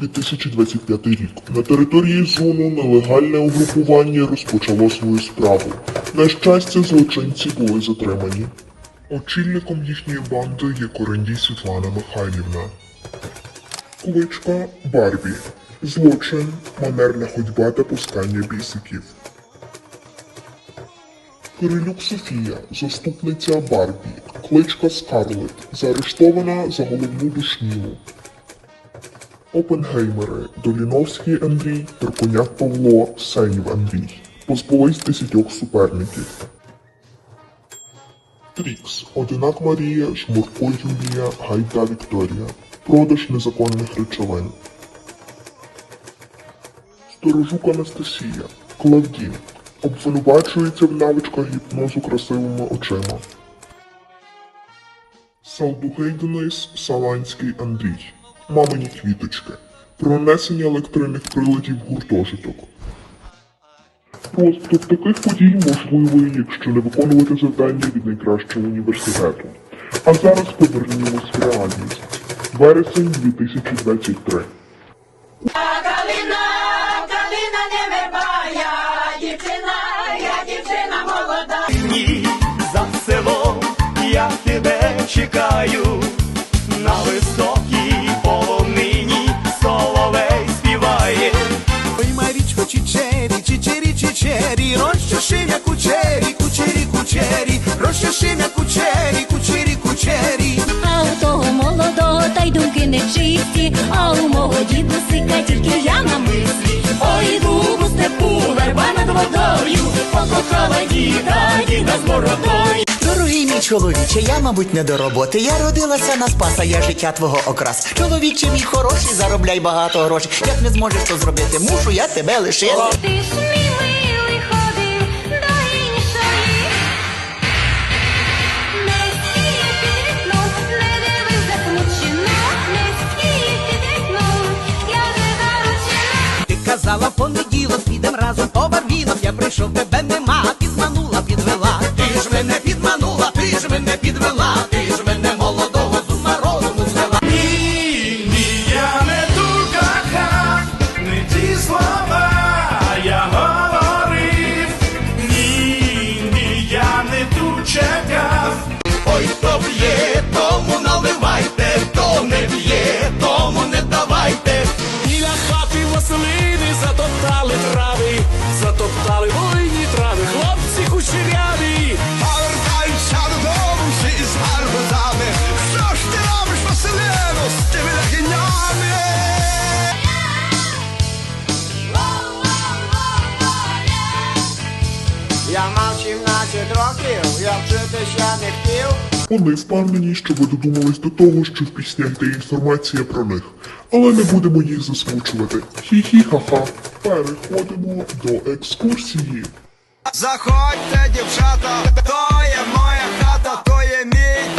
2025 рік. На території зону нелегальне угрупування розпочало свою справу. На щастя, злочинці були затримані. Очільником їхньої банди є Корендій Світлана Михайлівна. Кличка Барбі. Злочин, манерна ходьба та пускання бісиків. Кирилюк Софія, заступниця Барбі, кличка Скарлет, заарештована за головну душнілу. Опенгеймери, Доліновський Андрій, Турконяк Павло, Сенів Андрій. Позбулись десятьох суперників. Трікс, Одинак Марія, Шмурко Юлія, Гайда Вікторія. Продаж незаконних речовин. Сторожук Анастасія, Клавдін. Обвинувачується в навичках гіпнозу красивими очима. Салдугей Денис, Саланський Андрій. Мамині квіточки. Пронесення електронних приладів гуртожиток. Розвиток таких подій можливий, якщо не виконувати завдання від найкращого університету. А зараз повернімось в реальність. Вересень 2023. Калина, калина не вербая, дівчина, я дівчина молода. Ні, за село я тебе чекаю чичері, розчешимя кучері, кучері, кучері, розчешимя кучері, кучері, кучері. А у того молодого та й думки нечисті, а у мого дідусика тільки я на мислі. Ой, йду у степу, верба над водою, покохала діда, діда з бородою. Дорогий мій чоловіче, я, мабуть, не до роботи. Я родилася на спаса, я життя твого окрас. Чоловіче мій хороший, заробляй багато грошей. Як не зможеш то зробити, мушу я тебе лишити. Ти ж мій Ти понеділок, підем разом по барвінок. Я прийшов, тебе нема, затоптали трави, затоптали воїні трави, хлопці кучеряві. Повертаюся додому всі з гарбузами. Що ж ти робиш, Василино, з тими легенями? Я мав 17 років, я вчитися не хотів. Вони впевнені, що ви додумались до того, що в піснях є інформація про них. Але не будемо їх засмучувати. Хі-хі-ха-ха. Переходимо до екскурсії. Заходьте, дівчата, то є моя хата, то є мій.